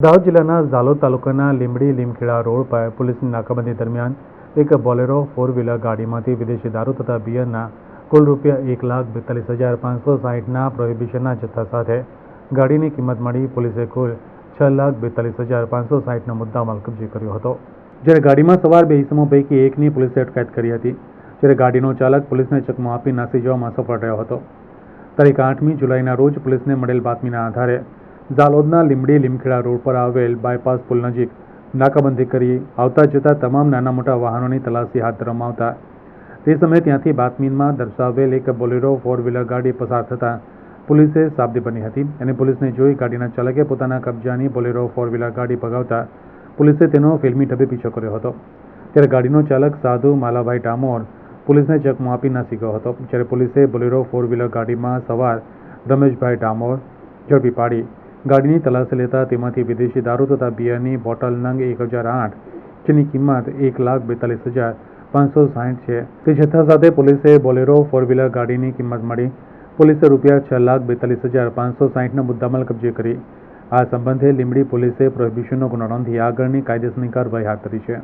દાહોદ જિલ્લાના ઝાલોદ તાલુકાના લીંબડી લીમખેડા રોડ પર પોલીસની નાકાબંધી દરમિયાન એક બોલેરો ફોર વ્હીલર ગાડીમાંથી વિદેશી દારૂ તથા બિયરના કુલ રૂપિયા એક લાખ બેતાલીસ હજાર પાંચસો સાહીઠના પ્રોહિબિશનના જથ્થા સાથે ગાડીની કિંમત મળી પોલીસે કુલ છ લાખ બેતાલીસ હજાર પાંચસો સાહીઠનો મુદ્દામાલ કબજે કર્યો હતો. જ્યારે ગાડીમાં સવાર બે ઇસમો પૈકી એકની પોલીસે અટકાયત કરી હતી, જ્યારે ગાડીનો ચાલક પોલીસને ચકમો આપી નાસી જવામાં સફળ રહ્યો હતો. તારીખ આઠમી જુલાઈના રોજ પોલીસને મળેલ બાતમીના આધારે ઝાલોદના લીમડી લીમખેડા રોડ પર આવેલ બાયપાસ પુલ નજીક નાકાબંધી કરી આવતા જતા તમામ નાના મોટા વાહનોની તલાશી હાથ ધરવામાં આવતા. તે સમયે ત્યાંથી બાતમીમાં દર્શાવેલ એક બોલેરો ફોર વ્હીલર ગાડી પસાર થતાં પોલીસે સાબદી બની હતી. અને પોલીસને જોઈ ગાડીના ચાલકે પોતાના કબજાની બોલેરો ફોર વ્હીલર ગાડી ભગાવતા પોલીસે તેનો ફિલ્મી ઢબે પીછો કર્યો હતો. ત્યારે ગાડીનો ચાલક સાધુ માલાભાઈ ડામોર પોલીસને ચકમો આપી નાસી ગયો હતો. જ્યારે પોલીસે બોલેરો ફોર વ્હીલર ગાડીમાં સવાર રમેશભાઈ ડામોર ઝડપી પાડી ગાડીની તલાશી લેતા તેમાંથી વિદેશી દારૂ તથા બિયરની બોટલ નંગ એક હજાર આઠ, જેની કિંમત એક લાખ બેતાલીસ હજાર પાંચસો સાહીઠ છે. તે જથ્થા સાથે પોલીસે બોલેરો ફોર વ્હીલર ગાડીની કિંમત મળી. પોલીસે રૂપિયા છ લાખ બેતાલીસ હજાર પાંચસો સાહીઠનો મુદ્દામાલ કબજે કરી. આ સંબંધે લીંબડી પોલીસે પ્રોહિબિશનનો ગુનો નોંધી આગળની કાયદેસરની કાર્યવાહી હાથ ધરી છે.